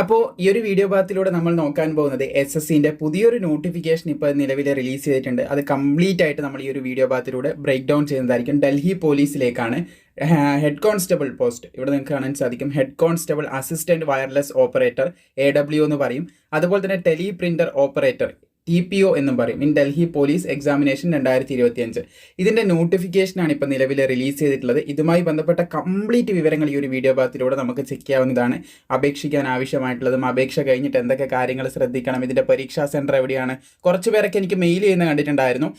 അപ്പോൾ ഈ ഒരു വീഡിയോ ഭാഗത്തിലൂടെ നമ്മൾ നോക്കാൻ പോകുന്നത് എസ് എസ് സിന്റെ പുതിയൊരു നോട്ടിഫിക്കേഷൻ ഇപ്പോൾ നിലവിൽ റിലീസ് ചെയ്തിട്ടുണ്ട്. അത് കംപ്ലീറ്റ് ആയിട്ട് നമ്മൾ ഈ ഒരു വീഡിയോ ഭാഗത്തിലൂടെ ബ്രേക്ക് ഡൗൺ ചെയ്യുന്നതായിരിക്കും. ഡൽഹി പോലീസിലേക്കാണ് ഹെഡ് കോൺസ്റ്റബിൾ പോസ്റ്റ് ഇവിടെ നിങ്ങൾക്ക് കാണാൻ സാധിക്കും. Head constable assistant wireless operator A W എന്ന് പറയും. അതുപോലെ തന്നെ teleprinter operator T P O എന്നും പറയും. ഇൻ ഡൽഹി പോലീസ് എക്സാമിനേഷൻ രണ്ടായിരത്തി ഇരുപത്തി അഞ്ച് ഇതിന്റെ നോട്ടിഫിക്കേഷനാണ് ഇപ്പോൾ നിലവിൽ റിലീസ് ചെയ്തിട്ടുള്ളത്. ഇതുമായി ബന്ധപ്പെട്ട കംപ്ലീറ്റ് വിവരങ്ങൾ ഈ ഒരു വീഡിയോ ഭാഗത്തിലൂടെ നമുക്ക് ചെക്ക് ചെയ്യാവുന്നതാണ്. അപേക്ഷിക്കാൻ ആവശ്യമായിട്ടുള്ളതും അപേക്ഷ കഴിഞ്ഞിട്ട് എന്തൊക്കെ കാര്യങ്ങൾ ശ്രദ്ധിക്കണം ഇതിന്റെ പരീക്ഷാ സെന്റർ എവിടെയാണ്? കുറച്ച് പേരൊക്കെ എനിക്ക് മെയിൽ ചെയ്യുന്ന കണ്ടിട്ടുണ്ടായിരുന്നു.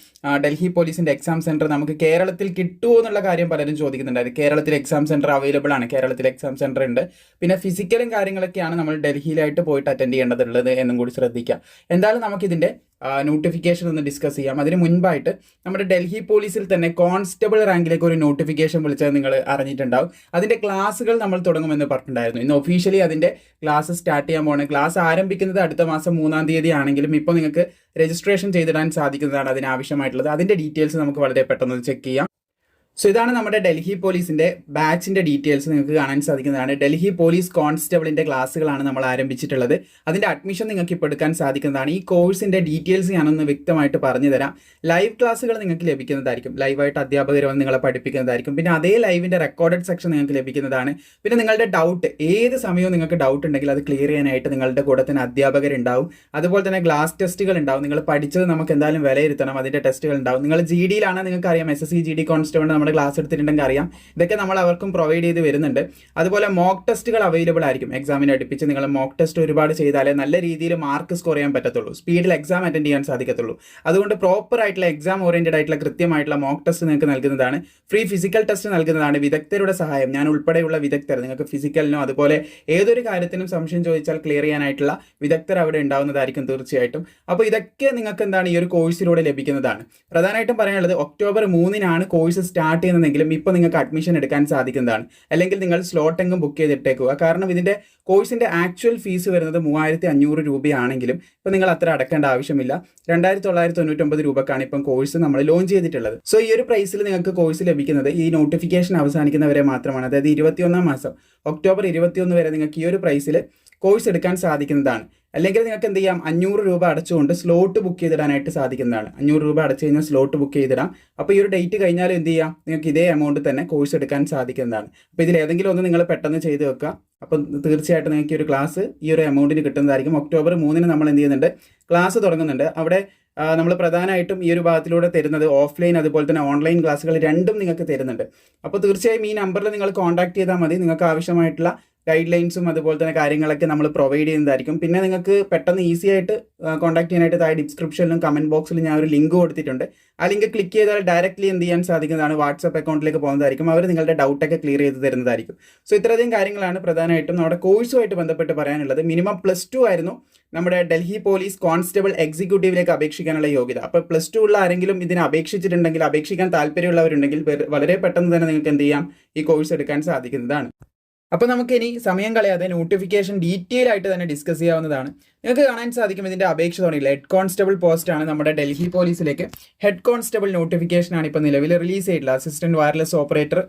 ഡൽഹി പോലീസിന്റെ എക്സാം സെന്റർ നമുക്ക് കേരളത്തിൽ കിട്ടുമോ എന്നുള്ള കാര്യം പലരും ചോദിക്കുന്നുണ്ടായിരുന്നു. കേരളത്തിൽ എക്സാം സെന്റർ അവൈലബിൾ ആണ്. കേരളത്തിൽ എക്സാം സെന്റർ ഉണ്ട്. പിന്നെ ഫിസിക്കലും കാര്യങ്ങളൊക്കെയാണ് നമ്മൾ ഡൽഹിയിലായിട്ട് പോയിട്ട് അറ്റൻഡ് ചെയ്യേണ്ടതുള്ളത് എന്നും കൂടി ശ്രദ്ധിക്കുക. എന്തായാലും നമുക്കിതിന്റെ നോട്ടിഫിക്കേഷൻ ഒന്ന് ഡിസ്കസ് ചെയ്യാം. അതിന് മുൻപായിട്ട് നമ്മുടെ ഡൽഹി പോലീസിൽ തന്നെ കോൺസ്റ്റബിൾ റാങ്കിലേക്ക് ഒരു നോട്ടിഫിക്കേഷൻ വിളിച്ചത് നിങ്ങൾ അറിഞ്ഞിട്ടുണ്ടാവും. അതിന്റെ ക്ലാസ്സുകൾ നമ്മൾ തുടങ്ങുമെന്ന് പറഞ്ഞിട്ടുണ്ടായിരുന്നു. ഇന്ന് ഒഫീഷ്യലി അതിന്റെ ക്ലാസ് സ്റ്റാർട്ട് ചെയ്യാൻ പോകണം ക്ലാസ് ആരംഭിക്കുന്നത് അടുത്ത മാസം മൂന്നാം തീയതി ആണെങ്കിലും ഇപ്പോൾ നിങ്ങൾക്ക് രജിസ്ട്രേഷൻ ചെയ്തിടാൻ സാധിക്കുന്നതാണ് അതിനാവശ്യമായിട്ടുള്ളത്. അതിന്റെ ഡീറ്റെയിൽസ് നമുക്ക് വളരെ പെട്ടെന്ന് ചെക്ക് ചെയ്യാം. സോ ഇതാണ് നമ്മുടെ ഡൽഹി പോലീസിന്റെ ബാച്ചിന്റെ ഡീറ്റെയിൽസ് നിങ്ങൾക്ക് കാണാൻ സാധിക്കുന്നതാണ്. ഡൽഹി പോലീസ് കോൺസ്റ്റബിളിന്റെ ക്ലാസ്സുകളാണ് നമ്മൾ ആരംഭിച്ചിട്ടുള്ളത്. അതിന്റെ അഡ്മിഷൻ നിങ്ങൾക്ക് ഇപ്പോൾ എടുക്കാൻ സാധിക്കുന്നതാണ്. ഈ കോഴ്സിന്റെ ഡീറ്റെയിൽസ് ഞാനൊന്ന് വ്യക്തമായിട്ട് പറഞ്ഞു തരാം. ലൈവ് ക്ലാസ്സുകൾ നിങ്ങൾക്ക് ലഭിക്കുന്നതായിരിക്കും. ലൈവായിട്ട് അധ്യാപകർ വന്ന് നിങ്ങളെ പഠിപ്പിക്കുന്നതായിരിക്കും. പിന്നെ അതേ ലൈവിന്റെ റെക്കോർഡഡ് സെക്ഷൻ നിങ്ങൾക്ക് ലഭിക്കുന്നതാണ്. പിന്നെ നിങ്ങളുടെ ഡൗട്ട് ഏത് സമയവും നിങ്ങൾക്ക് ഡൗട്ട് ഉണ്ടെങ്കിൽ അത് ക്ലിയർ ചെയ്യാനായിട്ട് നിങ്ങളുടെ കൂടെ തന്നെ അധ്യാപകരുണ്ടാവും. അതുപോലെ തന്നെ ക്ലാസ് ടെസ്റ്റുകൾ ഉണ്ടാവും. നിങ്ങൾ പഠിച്ചത് നമുക്ക് എന്തായാലും വിലയിരുത്തണം. അതിന്റെ ടെസ്റ്റുകൾ ഉണ്ടാവും. നിങ്ങൾ ജി ഡിയിലാണ് നിങ്ങൾക്ക് അറിയാം S S C G D constable നമ്മുടെ ക്ലാസ് എടുത്തിട്ടുണ്ടെങ്കിൽ അറിയാം. ഇതൊക്കെ നമ്മൾ അവർക്കും പ്രൊവൈഡ് ചെയ്ത് വരുന്നുണ്ട്. അതുപോലെ മോക്ക് ടെസ്റ്റുകൾ അവൈലബിൾ ആയിരിക്കും. എക്സാമിനെ അടുപ്പിച്ച് നിങ്ങൾ മോക്ക് ടെസ്റ്റ് ഒരുപാട് ചെയ്താലേ നല്ല രീതിയിൽ മാർക്ക് സ്കോർ ചെയ്യാൻ പറ്റത്തുള്ളൂ. സ്പീഡിൽ എക്സാം അറ്റൻഡ് ചെയ്യാൻ സാധിക്കത്തുള്ളൂ. അതുകൊണ്ട് പ്രോപ്പർ ആയിട്ടുള്ള എക്സാം ഓറിയന്റഡ് ആയിട്ടുള്ള കൃത്യമായിട്ടുള്ള മോക്ക് ടെസ്റ്റ് നിങ്ങൾക്ക് നൽകുന്നതാണ്. ഫ്രീ ഫിസിക്കൽ ടെസ്റ്റ് നൽകുന്നതാണ് വിദഗ്ധരുടെ സഹായം. ഞാൻ ഉൾപ്പെടെയുള്ള വിദഗ്ധർ നിങ്ങൾക്ക് ഫിസിക്കലിനോ അതുപോലെ ഏതൊരു കാര്യത്തിനും സംശയം ചോദിച്ചാൽ ക്ലിയർ ചെയ്യാനായിട്ടുള്ള വിദഗ്ധർ അവിടെ ഉണ്ടാവുന്നതായിരിക്കും തീർച്ചയായിട്ടും. അപ്പോൾ ഇതൊക്കെ നിങ്ങൾക്ക് എന്താണ് ഈ ഒരു കോഴ്സിലൂടെ ലഭിക്കുന്നതാണ്. പ്രധാനമായിട്ടും പറയാനുള്ളത് ഒക്ടോബർ മൂന്നിനാണ് കോഴ്സ് സ്റ്റാർട്ട് ചെയ്യുന്നതെങ്കിലും ഇപ്പോൾ നിങ്ങൾക്ക് അഡ്മിഷൻ എടുക്കാൻ സാധിക്കുന്നതാണ്. അല്ലെങ്കിൽ നിങ്ങൾ സ്ലോട്ട് എങ്ങും ബുക്ക് ചെയ്തിട്ടേക്കുക. കാരണം ഇതിന്റെ കോഴ്സിന്റെ ആക്ച്വൽ ഫീസ് വരുന്നത് മൂവായിരത്തി അഞ്ഞൂറ് രൂപയാണെങ്കിലും ഇപ്പോൾ നിങ്ങൾ അത്ര അടക്കേണ്ട ആവശ്യമില്ല. രണ്ടായിരത്തി തൊള്ളായിരത്തി തൊണ്ണൂറ്റൊമ്പത് രൂപക്കാണ് ഇപ്പം കോഴ്സ് നമ്മൾ ലോഞ്ച് ചെയ്തിട്ടുള്ളത്. സോ ഈ ഒരു പ്രൈസിൽ നിങ്ങൾക്ക് കോഴ്സ് ലഭിക്കുന്നത് ഈ നോട്ടിഫിക്കേഷൻ അവസാനിക്കുന്നവരെ മാത്രമാണ്. അതായത് ഇരുപത്തിയൊന്നാം മാസം ഒക്ടോബർ ഇരുപത്തിയൊന്ന് വരെ നിങ്ങൾക്ക് ഈ ഒരു പ്രൈസിൽ കോഴ്സ് എടുക്കാൻ സാധിക്കുന്നതാണ്. അല്ലെങ്കിൽ നിങ്ങൾക്ക് എന്ത് ചെയ്യാം? അഞ്ഞൂറ് രൂപ അടച്ചുകൊണ്ട് സ്ലോട്ട് ബുക്ക് ചെയ്തിടാനായിട്ട് സാധിക്കുന്നതാണ്. അഞ്ഞൂറ് രൂപ അടച്ചു കഴിഞ്ഞാൽ സ്ലോട്ട് ബുക്ക് ചെയ്തിടാം. അപ്പോൾ ഈ ഒരു ഡേറ്റ് കഴിഞ്ഞാൽ എന്ത് ചെയ്യാം? നിങ്ങൾക്ക് ഇതേ എമൗണ്ട് തന്നെ കോഴ്സ് എടുക്കാൻ സാധിക്കുന്നതാണ്. അപ്പോൾ ഇതിൽ ഏതെങ്കിലും ഒന്ന് നിങ്ങൾ പെട്ടെന്ന് ചെയ്ത് വെക്കുക. അപ്പം തീർച്ചയായിട്ടും നിങ്ങൾക്ക് ഒരു ക്ലാസ് ഈ ഒരു എമൗണ്ടിന് കിട്ടുന്നതായിരിക്കും. ഒക്ടോബർ മൂന്നിന് നമ്മൾ എന്ത് ചെയ്യുന്നുണ്ട്? ക്ലാസ് തുടങ്ങുന്നുണ്ട്. അവിടെ നമ്മൾ പ്രധാനമായിട്ടും ഈ ഒരു ഭാഗത്തിലൂടെ തരുന്നത് ഓഫ്ലൈൻ അതുപോലെ തന്നെ ഓൺലൈൻ ക്ലാസ്സുകൾ രണ്ടും നിങ്ങൾക്ക് തരുന്നുണ്ട്. അപ്പോൾ തീർച്ചയായും ഈ നമ്പറിൽ നിങ്ങൾ കോൺടാക്ട് ചെയ്താൽ മതി. നിങ്ങൾക്ക് ആവശ്യമായിട്ടുള്ള ഗൈഡ് ലൈൻസും അതുപോലെ തന്നെ കാര്യങ്ങളൊക്കെ നമ്മൾ പ്രൊവൈഡ് ചെയ്യുന്നതായിരിക്കും. പിന്നെ നിങ്ങൾക്ക് പെട്ടെന്ന് ഈസി ആയിട്ട് കോൺടാക്ട് ചെയ്യാനായിട്ട് താഴെ ഡിസ്ക്രിപ്ഷനിലും കമന്റ് ബോക്സിലും ഞാൻ ഒരു ലിങ്ക് കൊടുത്തിട്ടുണ്ട്. ആ ലിങ്ക് ക്ലിക്ക് ചെയ്താൽ ഡയറക്റ്റ്ലി എന്ത് ചെയ്യാൻ സാധിക്കുന്നതാണ്? വാട്സപ്പ് അക്കൗണ്ടിലേക്ക് പോകുന്നതായിരിക്കും. അവർ നിങ്ങളുടെ ഡൗട്ടൊക്കെ ക്ലിയർ ചെയ്ത് തരുന്നതായിരിക്കും. സോ ഇത്രയധികം കാര്യങ്ങളാണ് പ്രധാനമായിട്ടും നമ്മുടെ കോഴ്സുമായിട്ട് ബന്ധപ്പെട്ട് പറയാനുള്ളത്. മിനിമം പ്ലസ് ടു ആയിരുന്നു നമ്മുടെ ഡൽഹി പോലീസ് കോൺസ്റ്റബിൾ എക്സിക്യൂട്ടീവിലേക്ക് അപേക്ഷിക്കാനുള്ള യോഗ്യത. അപ്പോൾ പ്ലസ് ടു ഉള്ള ആരെങ്കിലും ഇതിനെ അപേക്ഷിച്ചിട്ടുണ്ടെങ്കിൽ അപേക്ഷിക്കാൻ താല്പര്യമുള്ളവരുണ്ടെങ്കിൽ വളരെ പെട്ടെന്ന് തന്നെ നിങ്ങൾക്ക് എന്ത് ചെയ്യാം? ഈ കോഴ്സ് എടുക്കാൻ സാധിക്കുന്നതാണ്. അപ്പോൾ നമുക്കിനി സമയം കളയാതെ നോട്ടിഫിക്കേഷൻ ഡീറ്റെയിൽ ആയിട്ട് തന്നെ ഡിസ്കസ് ചെയ്യാവുന്നതാണ്. നിങ്ങൾക്ക് കാണാൻ സാധിക്കും ഇതിന്റെ അപേക്ഷ തുടങ്ങിയില്ല ഹെഡ് കോൺസ്റ്റബിൾ പോസ്റ്റ് ആണ് നമ്മുടെ ഡൽഹി പോലീസിലേക്ക്. ഹെഡ് കോൺസ്റ്റബിൾ നോട്ടിഫിക്കേഷൻ ആണ് ഇപ്പോൾ നിലവിൽ റിലീസ് ചെയ്തിട്ടുള്ളത്. Assistant wireless operator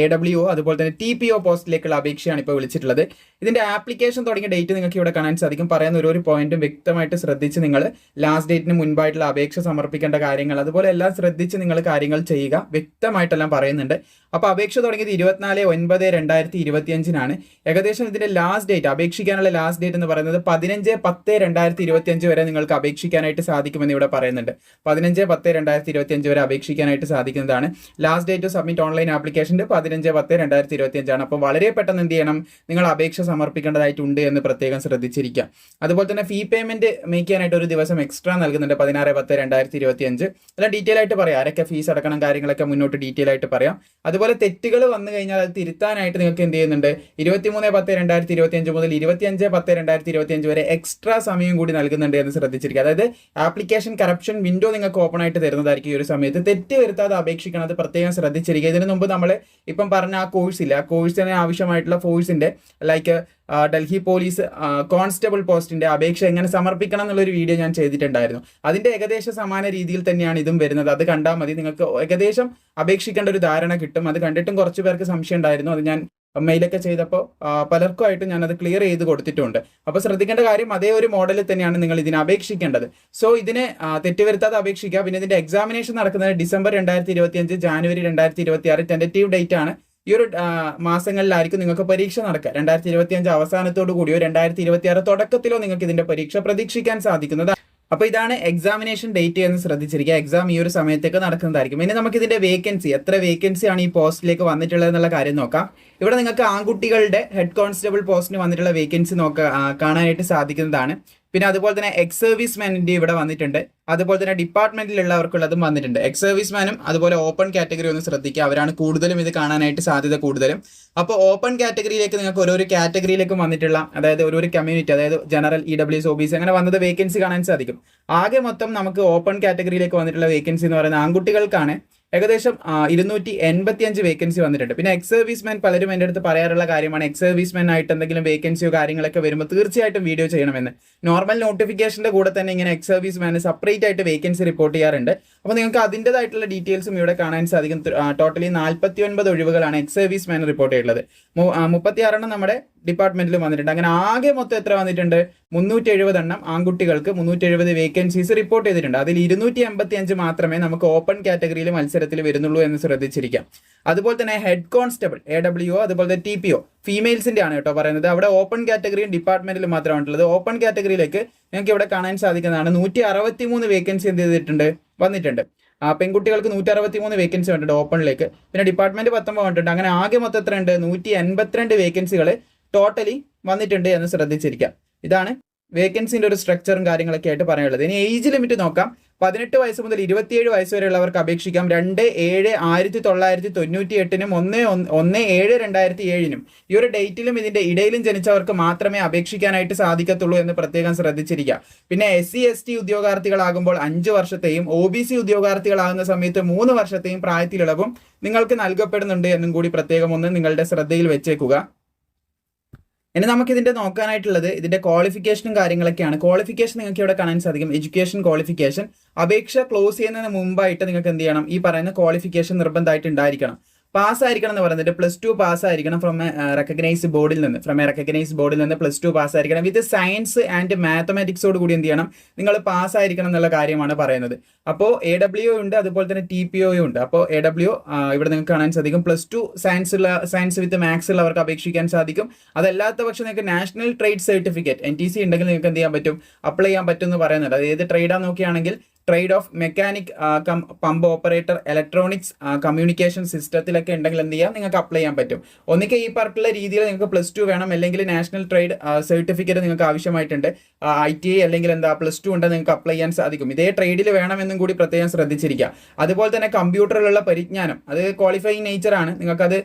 A W O അതുപോലെ തന്നെ ടി പി ഒ പോസ്റ്റിലേക്കുള്ള അപേക്ഷയാണ് ഇപ്പോൾ വിളിച്ചിട്ടുള്ളത്. ഇതിന്റെ ആപ്ലിക്കേഷൻ തുടങ്ങിയ ഡേറ്റ് നിങ്ങൾക്ക് ഇവിടെ കാണാൻ സാധിക്കും. പറയുന്ന ഓരോ പോയിന്റും വ്യക്തമായിട്ട് ശ്രദ്ധിച്ച് നിങ്ങൾ ലാസ്റ്റ് ഡേറ്റിന് മുൻപായിട്ടുള്ള അപേക്ഷ സമർപ്പിക്കേണ്ട കാര്യങ്ങൾ അതുപോലെ എല്ലാം ശ്രദ്ധിച്ച് നിങ്ങൾ കാര്യങ്ങൾ ചെയ്യുക. വ്യക്തമായിട്ടെല്ലാം പറയുന്നുണ്ട്. അപ്പോൾ അപേക്ഷ തുടങ്ങിയത് ഇരുപത്തിനാല് ഒൻപത് രണ്ടായിരത്തി ഇരുപത്തിയഞ്ചിനാണ്. ഏകദേശം ഇതിന്റെ ലാസ്റ്റ് ഡേറ്റ് അപേക്ഷിക്കാനുള്ള ലാസ്റ്റ് ഡേറ്റ് എന്ന് പറയുന്നത് പതിനഞ്ച് പത്ത് രണ്ടായിരത്തി ഇരുപത്തി അഞ്ച് വരെ നിങ്ങൾക്ക് അപേക്ഷിക്കാനായിട്ട് സാധിക്കുമെന്ന് ഇവിടെ പറയുന്നുണ്ട്. പതിനഞ്ച് പത്ത് രണ്ടായിരത്തി ഇരുപത്തി അഞ്ച് വരെ അപേക്ഷിക്കാനായിട്ട് സാധിക്കുന്നതാണ്. Last date to submit online ആപ്ലിക്കേഷന്റെ പതിനഞ്ച് പത്ത് രണ്ടായിരത്തി ഇരുപത്തി അഞ്ചാണ് അപ്പോൾ വളരെ പെട്ടെന്ന് എന്ത് ചെയ്യണം? നിങ്ങൾ അപേക്ഷ സമർപ്പിക്കേണ്ടതായിട്ടുണ്ട് എന്ന് പ്രത്യേകം ശ്രദ്ധിച്ചിരിക്കുക. അതുപോലെ തന്നെ ഫീ പേയ്മെന്റ് മേക്ക് ചെയ്യാനായിട്ട് ഒരു ദിവസം എക്സ്ട്രാ നൽകുന്നുണ്ട്. പതിനാറ് പത്ത് രണ്ടായിരത്തി ഇരുപത്തി അഞ്ച് എല്ലാം ഡീറ്റെയിൽ ആയിട്ട് പറയാം. ആരൊക്കെ ഫീസ് അടക്കണം കാര്യങ്ങളൊക്കെ മുന്നോട്ട് ഡീറ്റെയിൽ ആയിട്ട് പറയാം. അതുപോലെ തെറ്റുകൾ വന്നു കഴിഞ്ഞാൽ അത് തിരുത്താനായിട്ട് നിങ്ങൾക്ക് എന്ത് ചെയ്യുന്നുണ്ട്? ഇരുപത്തിമൂന്ന് പത്ത് രണ്ടായിരത്തി ഇരുപത്തി അഞ്ച് മുതൽ ഇരുപത്തിയഞ്ച് പത്ത് രണ്ടായിരത്തി ഇരുപത്തി അഞ്ച് വരെ എക്സ്ട്രാ സമയം കൂടി നൽകുന്നുണ്ട് എന്ന് ശ്രദ്ധിച്ചിരിക്കുക. അതായത് ആപ്ലിക്കേഷൻ കറപ്ഷൻ വിൻഡോ നിങ്ങൾക്ക് ഓപ്പൺ ആയിട്ട് തരുന്നതായിരിക്കും ഈ ഒരു സമയത്ത്. തെറ്റ് വരുത്താതെ അപേക്ഷിക്കണം അത് പ്രത്യേകം ശ്രദ്ധിച്ചിരിക്കുക. ഇതിനു മുമ്പ് നമ്മൾ ഇപ്പം പറഞ്ഞ ആ കോഴ്സ് ഇല്ല ആ കോഴ്സിന് ആവശ്യമായിട്ടുള്ള ഫോഴ്സിന്റെ ലൈക്ക് ഡൽഹി പോലീസ് കോൺസ്റ്റബിൾ പോസ്റ്റിന്റെ അപേക്ഷ എങ്ങനെ സമർപ്പിക്കണം എന്നുള്ളൊരു വീഡിയോ ഞാൻ ചെയ്തിട്ടുണ്ടായിരുന്നു. അതിന്റെ ഏകദേശം സമാന രീതിയിൽ തന്നെയാണ് ഇതും വരുന്നത്. അത് കണ്ടാൽ മതി. നിങ്ങൾക്ക് ഏകദേശം അപേക്ഷിക്കേണ്ട ഒരു ധാരണ കിട്ടും. അത് കണ്ടിട്ടും കുറച്ച് പേർക്ക് സംശയം ഉണ്ടായിരുന്നു. അത് ഞാൻ മെയിലൊക്കെ ചെയ്തപ്പോൾ പലർക്കുമായിട്ട് ഞാനത് ക്ലിയർ ചെയ്ത് കൊടുത്തിട്ടുണ്ട്. അപ്പോൾ ശ്രദ്ധിക്കേണ്ട കാര്യം അതേ ഒരു മോഡലിൽ തന്നെയാണ് നിങ്ങൾ ഇതിനെ അപേക്ഷിക്കേണ്ടത്. സോ ഇതിനെ തെറ്റുവരുത്താതെ അപേക്ഷിക്കുക. പിന്നെ ഇതിന്റെ എക്സാമിനേഷൻ നടക്കുന്നത് ഡിസംബർ രണ്ടായിരത്തി ഇരുപത്തി അഞ്ച് ജാനുവരി രണ്ടായിരത്തി ഇരുപത്തി ആറ് ടെന്റേറ്റീവ് ഡേറ്റ് ആണ്. ഈ ഒരു മാസങ്ങളിലായിരിക്കും നിങ്ങൾക്ക് പരീക്ഷ നടക്കുക. രണ്ടായിരത്തി ഇരുപത്തി അഞ്ച് അവസാനത്തോടു കൂടിയോ രണ്ടായിരത്തി ഇരുപത്തി ആറ് തുടക്കത്തിലോ നിങ്ങൾക്ക് ഇതിന്റെ പരീക്ഷ പ്രതീക്ഷിക്കാൻ സാധിക്കുന്നത്. അപ്പൊ ഇതാണ് എക്സാമിനേഷൻ ഡേറ്റ് എന്ന് ശ്രദ്ധിച്ചിരിക്കുക. എക്സാം ഈ ഒരു സമയത്തേക്ക് നടക്കുന്നതായിരിക്കും. ഇനി നമുക്ക് ഇതിന്റെ വേക്കൻസി എത്ര വേക്കൻസി ആണ് ഈ പോസ്റ്റിലേക്ക് വന്നിട്ടുള്ളത് എന്നുള്ള കാര്യം നോക്കാം. ഇവിടെ നിങ്ങൾക്ക് ആൺകുട്ടികളുടെ ഹെഡ് കോൺസ്റ്റബിൾ പോസ്റ്റിന് വന്നിട്ടുള്ള വേക്കൻസി നോക്ക കാണാനായിട്ട് സാധിക്കുന്നതാണ്. പിന്നെ അതുപോലെ തന്നെ എക്സ് സർവീസ് മാനിന്റെ ഇവിടെ വന്നിട്ടുണ്ട്. അതുപോലെ തന്നെ ഡിപ്പാർട്ട്മെന്റിലുള്ളവർക്കുള്ളതും വന്നിട്ടുണ്ട്. എക്സ് സർവീസ്മാനും അതുപോലെ ഓപ്പൺ കാറ്റഗറി ഒന്ന് ശ്രദ്ധിക്കുക. അവരാണ് കൂടുതലും ഇത് കാണാനായിട്ട് സാധ്യത കൂടുതലും. അപ്പോൾ ഓപ്പൺ കാറ്റഗറിയിലേക്ക് നിങ്ങൾക്ക് ഓരോരോ കാറ്റഗറിയിലേക്കും വന്നിട്ടുള്ള അതായത് ഓരോരോ കമ്മ്യൂണിറ്റി അതായത് ജനറൽ ഇ ഡബ്ല്യു എസ് അങ്ങനെ വന്നത് വേക്കൻസി കാണാൻ സാധിക്കും. ആകെ മൊത്തം നമുക്ക് ഓപ്പൺ കാറ്റഗറിയിലേക്ക് വന്നിട്ടുള്ള വേക്കൻസി എന്ന് പറയുന്നത് ആൺകുട്ടികൾക്കാണ്. ഏകദേശം ഇരുന്നൂറ്റി എൺപത്തി അഞ്ച് വേക്കൻസി വന്നിട്ടുണ്ട്. പിന്നെ എക്സ് സർവീസ് മാൻ പലരും എന്റെ അടുത്ത് പറയാറുള്ള കാര്യമാണ് എക്സ് സർവീസ് മാൻ ആയിട്ട് എന്തെങ്കിലും വേക്കൻസിയോ കാര്യങ്ങളൊക്കെ വരുമ്പോൾ തീർച്ചയായിട്ടും വീഡിയോ ചെയ്യണമെന്ന്. നോർമൽ നോട്ടിഫിക്കേഷന്റെ കൂടെ തന്നെ ഇങ്ങനെ എക്സ് സർവീസ് മാൻ സെപ്പറേറ്റ് ആയിട്ട് വേക്കൻസി റിപ്പോർട്ട് ചെയ്യാറുണ്ട്. അപ്പോൾ നിങ്ങൾക്ക് അതിന്റെതായിട്ടുള്ള ഡീറ്റെയിൽസും ഇവിടെ കാണാൻ സാധിക്കും. ടോട്ടലി നാൽപ്പത്തി ഒൻപത് ഒഴിവുകളാണ് എക്സ് സർവീസ് മാൻ റിപ്പോർട്ട് ചെയ്തിട്ടുള്ളത്. മുപ്പത്തി ആറെണ്ണം നമ്മുടെ ഡിപ്പാർട്ട്മെന്റിലും വന്നിട്ടുണ്ട്. അങ്ങനെ ആകെ മൊത്തം എത്ര വന്നിട്ടുണ്ട്? മുന്നൂറ്റി എഴുപത് എണ്ണം ആൺകുട്ടികൾക്ക് മുന്നൂറ്റി എഴുപത് വേക്കൻസീസ് റിപ്പോർട്ട് ചെയ്തിട്ടുണ്ട്. അതിൽ ഇരുന്നൂറ്റി എൺപത്തി അഞ്ച് മാത്രമേ നമുക്ക് ഓപ്പൺ കാറ്റഗറിയിൽ മത്സരത്തിൽ വരുന്നുള്ളൂ എന്ന് ശ്രദ്ധിച്ചിരിക്കാം. അതുപോലെ തന്നെ ഹെഡ് കോൺസ്റ്റബിൾ എ ഡബ്ല്യു അതുപോലെ തന്നെ ടി പി ഒ ഫീമെയിൽസിന്റെ ആണ് കേട്ടോ പറയുന്നത്. അവിടെ ഓപ്പൺ കാറ്റഗറിയും ഡിപ്പാർട്ട്മെന്റിലും മാത്രമാണുള്ളത്. ഓപ്പൺ കാറ്റഗറിയിലേക്ക് നിങ്ങൾക്ക് ഇവിടെ കാണാൻ സാധിക്കുന്നതാണ് നൂറ്റി അറുപത്തി മൂന്ന് വേക്കൻസി എന്ത് ചെയ്തിട്ടുണ്ട്? വന്നിട്ടുണ്ട്. ആ പെൺകുട്ടികൾക്ക് നൂറ്റി അറുപത്തി മൂന്ന് വേക്കൻസി വന്നിട്ടുണ്ട് ഓപ്പണിലേക്ക്. പിന്നെ ഡിപ്പാർട്ട്മെന്റ് പത്തൊമ്പത് വന്നിട്ടുണ്ട് അങ്ങനെ ആകെ മൊത്തം എത്ര ഉണ്ട് നൂറ്റി എൺപത്തിരണ്ട് വേക്കൻസികൾ ടോട്ടലി വന്നിട്ടുണ്ട് എന്ന് ശ്രദ്ധിച്ചിരിക്കാം. ഇതാണ് വേക്കൻസിന്റെ ഒരു സ്ട്രക്ചറും കാര്യങ്ങളൊക്കെ ആയിട്ട് പറയാനുള്ളത്. ഇനി ഏജ് ലിമിറ്റ് നോക്കാം. പതിനെട്ട് വയസ്സ് മുതൽ ഇരുപത്തിയേഴ് വയസ്സ് വരെയുള്ളവർക്ക് അപേക്ഷിക്കാം. രണ്ട് ഏഴ് ആയിരത്തി തൊള്ളായിരത്തി തൊണ്ണൂറ്റി എട്ടിനും ഒന്ന് ഒന്ന് ഏഴ് രണ്ടായിരത്തി ഏഴിനും. ഈ ഒരു ഡേറ്റിലും ഇതിന്റെ ഇടയിലും ജനിച്ചവർക്ക് മാത്രമേ അപേക്ഷിക്കാനായിട്ട് സാധിക്കത്തുള്ളൂ എന്ന് പ്രത്യേകം ശ്രദ്ധിച്ചിരിക്കുക പിന്നെ എസ് സി എസ് ടി ഉദ്യോഗാർത്ഥികളാകുമ്പോൾ അഞ്ച് വർഷത്തെയും ഒ ബി സി ഉദ്യോഗാർത്ഥികളാകുന്ന സമയത്ത് മൂന്ന് വർഷത്തെയും പ്രായത്തിലിളവും നിങ്ങൾക്ക് നൽകപ്പെടുന്നുണ്ട് എന്നും കൂടി പ്രത്യേകം ഒന്ന് നിങ്ങളുടെ ശ്രദ്ധയിൽ വെച്ചേക്കുക. ഇനി നമുക്ക് ഇതിന്റെ നോക്കാനായിട്ടുള്ളത് ഇതിന്റെ ക്വാളിഫിക്കേഷനും കാര്യങ്ങളൊക്കെയാണ്. ക്വാളിഫിക്കേഷൻ നിങ്ങൾക്ക് ഇവിടെ കാണാൻ സാധിക്കും. എഡ്യൂക്കേഷൻ ക്വാളിഫിക്കേഷൻ അപേക്ഷ ക്ലോസ് ചെയ്യുന്നതിന് മുമ്പായിട്ട് നിങ്ങൾക്ക് എന്ത് ചെയ്യണം? ഈ പറയുന്ന ക്വാളിഫിക്കേഷൻ നിർബന്ധമായിട്ട് ഉണ്ടായിരിക്കണം. പാസ് ആയിരിക്കണം എന്ന് പറയുന്നത് പ്ലസ് ടു പാസ് ആയിരിക്കണം ഫ്രം എ റെക്കഗ്നൈസ് ബോർഡിൽ നിന്ന്. ഫ്രം എ റെക്കഗ്നൈസ് ബോർഡിൽ നിന്ന് പ്ലസ് ടു പാസ് ആയിരിക്കണം വിത്ത് സയൻസ് ആൻഡ് മാത്തമാറ്റിക്സോട് കൂടി എന്ത് ചെയ്യണം? നിങ്ങൾ പാസ് ആയിരിക്കണം എന്നുള്ള കാര്യമാണ് പറയുന്നത്. അപ്പോൾ എ ഡബ്ല്യു ഉണ്ട് അതുപോലെ തന്നെ ടി പി ഒയും ഉണ്ട്. അപ്പോൾ എ ഡബ്ല്യു ഇവിടെ നിങ്ങൾക്ക് കാണാൻ സാധിക്കും. പ്ലസ് ടു സയൻസ് ഉള്ള സയൻസ് വിത്ത് മാത്സ് ഉള്ളവർക്ക് അപേക്ഷിക്കാൻ സാധിക്കും. അതല്ലാത്ത പക്ഷം നിങ്ങൾക്ക് national trade certificate N T C ഉണ്ടെങ്കിൽ നിങ്ങൾക്ക് എന്ത് ചെയ്യാൻ പറ്റും? അപ്ലൈ ചെയ്യാൻ പറ്റും എന്ന് പറയുന്നുണ്ട്. അത് ഏത് ട്രേഡാന്ന് നോക്കുകയാണെങ്കിൽ trade of mechanic pump operator electronics communication സിസ്റ്റത്തിലൊക്കെ ഉണ്ടെങ്കിൽ എന്ത് ചെയ്യാം? നിങ്ങൾക്ക് അപ്ലൈ ചെയ്യാൻ പറ്റും. ഒന്നിക്കെ ഈ പറഞ്ഞിട്ടുള്ള രീതിയിൽ നിങ്ങൾക്ക് പ്ലസ് ടു വേണം. അല്ലെങ്കിൽ നാഷണൽ ട്രേഡ് സർട്ടിഫിക്കറ്റ് നിങ്ങൾക്ക് ആവശ്യമായിട്ടുണ്ട്. ഐ ടി ഐ അല്ലെങ്കിൽ എന്താ പ്ലസ് ടു ഉണ്ടെങ്കിൽ നിങ്ങൾക്ക് അപ്ലൈ ചെയ്യാൻ സാധിക്കും. ഇതേ ട്രേഡിൽ വേണമെന്നും കൂടി പ്രത്യേകം ശ്രദ്ധിച്ചിരിക്കുക. അതുപോലെ തന്നെ കമ്പ്യൂട്ടറിലുള്ള പരിജ്ഞാനം. അത് ക്വാളിഫൈങ് നേച്ചറാണ് നിങ്ങൾക്കത്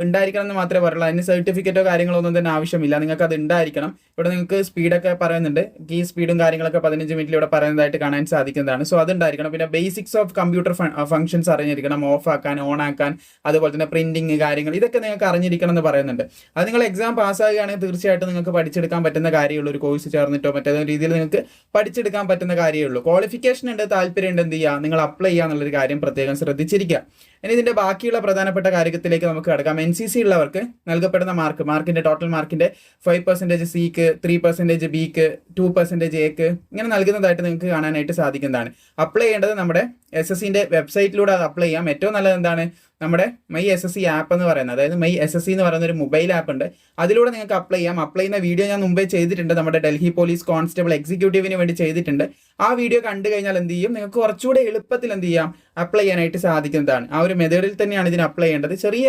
ഉണ്ടായിരിക്കണം എന്ന് മാത്രമേ പറയുള്ളൂ. അതിന് സർട്ടിഫിക്കറ്റോ കാര്യങ്ങളോ ഒന്നും തന്നെ ആവശ്യമില്ല. നിങ്ങൾക്ക് അത് ഉണ്ടായിരിക്കണം. ഇവിടെ നിങ്ങൾക്ക് സ്പീഡൊക്കെ പറയുന്നുണ്ട്. കീ സ്പീഡും കാര്യങ്ങളൊക്കെ പതിനഞ്ച് മിനിറ്റിൽ ഇവിടെ പറയുന്നതായിട്ട് കാണാൻ സാധിക്കുന്നതാണ്. സോ അതുണ്ടായിരിക്കണം. പിന്നെ ബേസിക്സ് ഓഫ് കമ്പ്യൂട്ടർ ഫംഗ്ഷൻസ് അറിഞ്ഞിരിക്കണം. ഓഫ് ആക്കാൻ ഓൺ ആക്കാൻ അതുപോലെ തന്നെ പ്രിന്റിങ് കാര്യങ്ങൾ ഇതൊക്കെ നിങ്ങൾക്ക് അറിഞ്ഞിരിക്കണം എന്ന് പറയുന്നുണ്ട്. അത് നിങ്ങൾ എക്സാം പാസ്സാകുകയാണെങ്കിൽ തീർച്ചയായിട്ടും നിങ്ങൾക്ക് പഠിച്ചെടുക്കാൻ പറ്റുന്ന കാര്യമുള്ളൂ. ഒരു കോഴ്സ് ചേർന്നിട്ടോ മറ്റേതോ രീതിയിൽ നിങ്ങൾക്ക് പഠിച്ചെടുക്കാൻ പറ്റുന്ന കാര്യമുള്ളൂ ക്വാളിഫിക്കേഷൻ ഉണ്ട് താല്പര്യം ഉണ്ട് എന്ത് ചെയ്യുക നിങ്ങൾ അപ്ലൈ ചെയ്യുക എന്നുള്ളൊരു കാര്യം പ്രത്യേകം ശ്രദ്ധിച്ചിരിക്കുക. ഇനി ഇതിന്റെ ബാക്കിയുള്ള പ്രധാനപ്പെട്ട കാര്യത്തിലേക്ക് നമുക്ക് കടക്കാം. എൻ സി സി ഉള്ളവർക്ക് നൽകപ്പെടുന്ന മാർക്ക് മാർക്കിന്റെ ടോട്ടൽ മാർക്കിന്റെ ഫൈവ് പെർസെന്റേജ് സിക്ക് ത്രീ പെർസെന്റേജ് ബിക്ക് ടു പെർസെന്റേജ് എക്ക് ഇങ്ങനെ നൽകുന്നതായിട്ട് നിങ്ങൾക്ക് കാണാനായിട്ട് സാധിക്കുന്നതാണ്. അപ്ലൈ ചെയ്യേണ്ടത് നമ്മുടെ എസ് എസ് സിന്റെ വെബ്സൈറ്റിലൂടെ അത് അപ്ലൈ ചെയ്യാം. ഏറ്റവും നല്ലത് എന്താണ്? നമ്മുടെ my S S C app എന്ന് പറയുന്നത്. അതായത് മൈ എസ് എസ് സി എന്ന് പറയുന്ന ഒരു മൊബൈൽ ആപ്പ് ഉണ്ട്. അതിലൂടെ നിങ്ങൾക്ക് അപ്ലൈ ചെയ്യാം. അപ്ലൈ ചെയ്യുന്ന വീഡിയോ ഞാൻ മുമ്പേ ചെയ്തിട്ടുണ്ട്. നമ്മുടെ ഡൽഹി പോലീസ് കോൺസ്റ്റബിൾ എക്സിക്യൂട്ടീവിന് വേണ്ടി ചെയ്തിട്ടുണ്ട്. ആ വീഡിയോ കണ്ടു കഴിഞ്ഞാൽ എന്ത് ചെയ്യും? നിങ്ങൾക്ക് കുറച്ചുകൂടെ എളുപ്പത്തിൽ എന്ത് ചെയ്യാം? അപ്ലൈ ചെയ്യാനായിട്ട് സാധിക്കുന്നതാണ്. ആ ഒരു മെത്തേഡിൽ തന്നെയാണ് ഇതിന് അപ്ലൈ ചെയ്യേണ്ടത്. ചെറിയ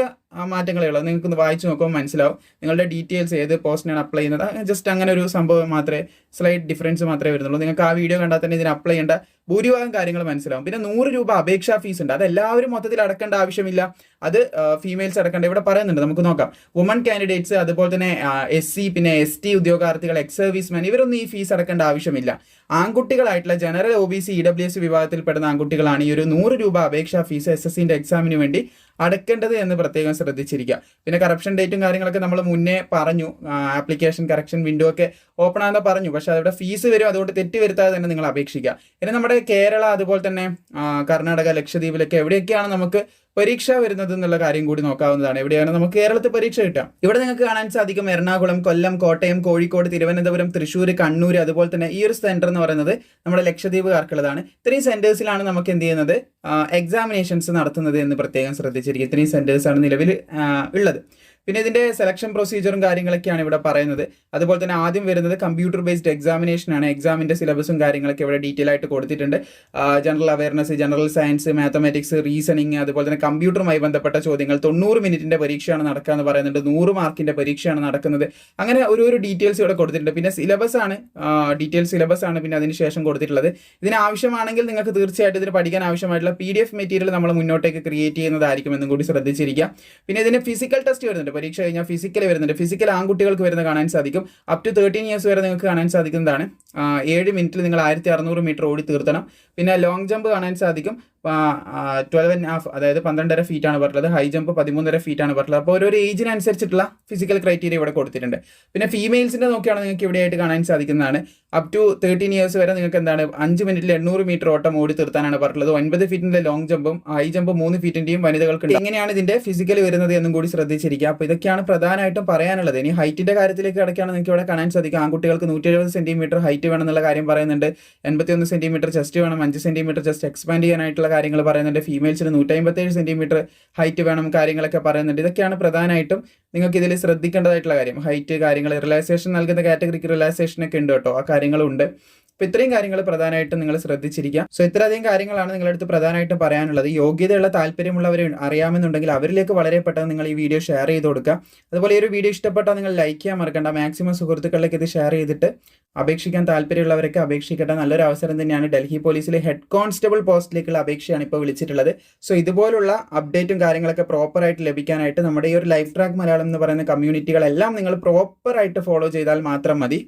മാറ്റങ്ങളേ ഉള്ളൂ നിങ്ങൾക്ക് വായിച്ചു നോക്കുമ്പോൾ മനസ്സിലാവും. നിങ്ങളുടെ ഡീറ്റെയിൽസ് ഏത് പോസ്റ്റിനാണ് അപ്ലൈ ചെയ്യുന്നത്? ജസ്റ്റ് അങ്ങനെ ഒരു സംഭവം മാത്രമേ സ്ലൈറ്റ് ഡിഫറൻസ് മാത്രമേ വരുന്നുള്ളൂ. നിങ്ങൾക്ക് ആ വീഡിയോ കണ്ടാൽ തന്നെ ഇതിന് അപ്ലൈ ചെയ്യേണ്ട ഭൂരിഭാഗം കാര്യങ്ങൾ മനസ്സിലാവും. പിന്നെ നൂറ് രൂപ അപേക്ഷാ ഫീസ് ഉണ്ട്. അത് എല്ലാവരും മൊത്തത്തിൽ അടക്കേണ്ട ആവശ്യമില്ല. അത് ഫീമെയിൽസ് അടക്കേണ്ട. ഇവിടെ പറയുന്നുണ്ട് നമുക്ക് നോക്കാം. വുമൺ കാൻഡിഡേറ്റ്സ് അതുപോലെ തന്നെ എസ് സി പിന്നെ എസ് ടി ഉദ്യോഗാർത്ഥികൾ എക്സ് സർവീസ്മാൻ ഇവരൊന്നും ഈ ഫീസ് അടക്കേണ്ട ആവശ്യമില്ല. ആൺകുട്ടികളായിട്ടുള്ള general O B C E W S വിഭാഗത്തിൽപ്പെടുന്ന ആൺകുട്ടികളാണ് ഈ ഒരു നൂറ് രൂപ അപേക്ഷാ ഫീസ് എസ് എസ് സിന്റെ എക്സാമിന് വേണ്ടി അടക്കേണ്ടത് എന്ന് പ്രത്യേകം ശ്രദ്ധിച്ചിരിക്കുക. പിന്നെ കറപ്ഷൻ ഡേറ്റും കാര്യങ്ങളൊക്കെ നമ്മൾ മുന്നേ പറഞ്ഞു. ആപ്ലിക്കേഷൻ കറക്ഷൻ വിൻഡോ ഒക്കെ ഓപ്പൺ ആണെന്ന് പറഞ്ഞു. പക്ഷെ അവിടെ ഫീസ് വരും അതുകൊണ്ട് തെറ്റ് വരുത്താതെ തന്നെ നിങ്ങൾ അപേക്ഷിക്കുക. ഇനി നമ്മുടെ കേരള അതുപോലെ തന്നെ കർണാടക ലക്ഷദ്വീപിലൊക്കെ എവിടെയൊക്കെയാണ് നമുക്ക് പരീക്ഷ വരുന്നത് എന്നുള്ള കാര്യം കൂടി നോക്കാവുന്നതാണ്. എവിടെയാണ്? നമുക്ക് കേരളത്തിൽ പരീക്ഷ കിട്ടാം. ഇവിടെ നിങ്ങൾക്ക് കാണാൻ സാധിക്കും എറണാകുളം കൊല്ലം കോട്ടയം കോഴിക്കോട് തിരുവനന്തപുരം തൃശ്ശൂർ കണ്ണൂർ അതുപോലെ തന്നെ ഈ ഒരു സെന്റർ എന്ന് പറയുന്നത് നമ്മുടെ ലക്ഷദ്വീപ് ലക്ഷദ്വീപുകാർക്കുള്ളതാണ്. ഇത്രയും സെന്റേഴ്സിലാണ് നമുക്ക് എന്ത് ചെയ്യുന്നത്? എക്സാമിനേഷൻസ് നടത്തുന്നത് എന്ന് പ്രത്യേകം ശ്രദ്ധിച്ചിരിക്കും ഇത്രയും സെന്റേഴ്സാണ് നിലവിൽ ഉള്ളത്. പിന്നെ ഇതിന്റെ സെലക്ഷൻ പ്രൊസീജിയറും കാര്യങ്ങളൊക്കെയാണ് ഇവിടെ പറയുന്നത്. അതുപോലെ തന്നെ ആദ്യം വരുന്നത് കമ്പ്യൂട്ടർ ബേസ്ഡ് എക്സാമിനേഷൻ ആണ് എക്സാമിന്റെ സിലബസും കാര്യങ്ങളൊക്കെ ഇവിടെ ഡീറ്റെയിൽ ആയിട്ട് കൊടുത്തിട്ടുണ്ട്. General awareness general science mathematics reasoning അതുപോലെ തന്നെ കമ്പ്യൂട്ടറുമായി ബന്ധപ്പെട്ട ചോദ്യങ്ങൾ. തൊണ്ണൂറ് മിനിറ്റിന്റെ പരീക്ഷയാണ് നടക്കുക എന്ന് പറയുന്നുണ്ട്. നൂറ് മാർക്കിന്റെ പരീക്ഷയാണ് നടക്കുന്നത്. അങ്ങനെ ഒരു ഒരു ഡീറ്റെയിൽസ് ഇവിടെ കൊടുത്തിട്ടുണ്ട്. പിന്നെ സിലബസ് ആണ്. ഡീറ്റെയിൽ സിലബസ് ആണ് പിന്നെ അതിനുശേഷം കൊടുത്തിട്ടുള്ളത്. ഇതിന് ആവശ്യമാണെങ്കിൽ നിങ്ങൾക്ക് തീർച്ചയായിട്ടും ഇതിന് പഠിക്കാൻ ആവശ്യമായിട്ടുള്ള പി ഡി എഫ് മെറ്റീരിയൽ നമ്മൾ മുന്നോട്ടേക്ക് ക്രിയേറ്റ് ചെയ്യുന്നതായിരിക്കും എന്നും കൂടി ശ്രദ്ധിച്ചിരിക്കുക. പിന്നെ ഇതിന് ഫിസിക്കൽ ടെസ്റ്റ് വരുന്നുണ്ട്. പരീക്ഷ കഴിഞ്ഞാൽ ഫിസിക്കൽ വരുന്നുണ്ട്. ഫിസിക്കൽ ആൺകുട്ടികൾക്ക് വരുന്ന കാണാൻ സാധിക്കും. അപ് ടു തേർട്ടീൻ ഇയേഴ്സ് വരെ നിങ്ങൾക്ക് കാണാൻ സാധിക്കുന്നതാണ്. ഏഴ് മിനിറ്റിൽ നിങ്ങൾ ആയിരത്തി അറുന്നൂറ് മീറ്റർ ഓടി തീർത്തണം. പിന്നെ ലോങ് ജമ്പ് കാണാൻ സാധിക്കും. ട്വൽവ് ആൻഡ് ഹാഫ് അതായത് പന്ത്രണ്ടര ഫീറ്റ് ആണ് പറഞ്ഞത് ഹൈ ജമ്പ് പതിമൂന്നര ഫീറ്റ് ആണ് പറഞ്ഞത് അപ്പോൾ ഓരോ ഏജിനനുസരിച്ചിട്ടുള്ള ഫിസിക്കൽ ക്രൈറ്റീരിയ ഇവിടെ കൊടുത്തിട്ടുണ്ട്. പിന്നെ ഫീമെയിൽസിന്റെ നോക്കിയാണ് നിങ്ങൾക്ക് ഇവിടെയായിട്ട് കാണാൻ സാധിക്കുന്നതാണ്. അപ് ടു തേർട്ടീൻ ഇയേഴ്സ് വരെ നിങ്ങൾക്ക് എന്താണ്? അഞ്ച് മിനിറ്റിൽ എണ്ണൂറ് മീറ്റർ ഓട്ടം ഓടി തീർത്താനാണ് പറഞ്ഞത് ഒൻപത് ഫീറ്റിന്റെ ലോങ് ജമ്പും ഹൈ ജമ്പ് മൂന്ന് ഫീറ്റിന്റെയും വനിതകൾക്ക് എങ്ങനെയാണ് ഇതിന്റെ ഫിസിക്കൽ വരുന്നത് എന്നും കൂടി ശ്രദ്ധിച്ചിരിക്കുക. അപ്പോൾ ഇതൊക്കെയാണ് പ്രധാനമായിട്ടും പറയാനുള്ളത്. ഇനി ഹൈറ്റിന്റെ കാര്യത്തിലേക്ക് കിടക്കുകയാണ് നിങ്ങൾക്ക് ഇവിടെ കാണാൻ സാധിക്കും ആൺകുട്ടികൾക്ക് നൂറ്റി എഴുപത് സെന്റിമീറ്റർ ഹൈറ്റ് വേണം എന്നുള്ള കാര്യം പറയുന്നുണ്ട്. എൺപത്തിയൊന്ന് സെന്റിമീറ്റർ ചെസ്റ്റ് വേണം. അഞ്ച് സെന്റിമീറ്റർ ചെസ്റ്റ് എക്സ്പാൻഡ് ചെയ്യാനായിട്ടുള്ള കാര്യങ്ങൾ പറയുന്നുണ്ട്. ഫീമെയിൽസിന് നൂറ്റി അമ്പത്തേഴ് സെന്റിമീറ്റർ ഹൈറ്റ് വേണം കാര്യങ്ങളൊക്കെ പറയുന്നുണ്ട്. ഇതൊക്കെയാണ് പ്രധാനമായിട്ടും നിങ്ങൾക്ക് ഇതിൽ ശ്രദ്ധിക്കേണ്ടതായിട്ടുള്ള കാര്യം. ഹൈറ്റ് കാര്യങ്ങൾ റിലാക്സേഷൻ നൽകുന്ന കാറ്റഗറിക്ക് റിലാക്സേഷൻ ഒക്കെ ഉണ്ട് കേട്ടോ. ആ കാര്യങ്ങളും ഉണ്ട് അപ്പോൾ ഇത്രയും കാര്യങ്ങൾ പ്രധാനമായിട്ടും നിങ്ങൾ ശ്രദ്ധിച്ചിരിക്കുക. സോ ഇത്രയധികം കാര്യങ്ങളാണ് നിങ്ങളുടെ അടുത്ത് പ്രധാനമായിട്ടും പറയാനുള്ളത്. യോഗ്യതയുള്ള താല്പര്യമുള്ളവർ അറിയാമെന്നുണ്ടെങ്കിൽ അവരിലേക്ക് വളരെ പെട്ടെന്ന് നിങ്ങൾ ഈ വീഡിയോ ഷെയർ ചെയ്ത് കൊടുക്കുക. അതുപോലെ ഈ ഒരു വീഡിയോ ഇഷ്ടപ്പെട്ടാൽ നിങ്ങൾ ലൈക്ക് ചെയ്യാൻ മറക്കണ്ട. മാക്സിമം സുഹൃത്തുക്കളിലേക്ക് ഇത് ഷെയർ ചെയ്തിട്ട് അപേക്ഷിക്കാൻ താല്പര്യമുള്ളവരൊക്കെ അപേക്ഷിക്കട്ടെ. നല്ലൊരു അവസരം തന്നെയാണ് ഡൽഹി പോലീസിലെ ഹെഡ് കോൺസ്റ്റബിൾ പോസ്റ്റിലേക്കുള്ള അപേക്ഷയാണ് ഇപ്പോൾ വിളിച്ചിട്ടുള്ളത്. സോ ഇതുപോലുള്ള അപ്ഡേറ്റും കാര്യങ്ങളൊക്കെ പ്രോപ്പറായിട്ട് ലഭിക്കാനായിട്ട് നമ്മുടെ ഈ ഒരു ലൈഫ് ട്രാക്ക് മലയാളം എന്ന് പറയുന്ന കമ്മ്യൂണിറ്റികളെല്ലാം നിങ്ങൾ പ്രോപ്പറായിട്ട് ഫോളോ ചെയ്താൽ മാത്രം മതി.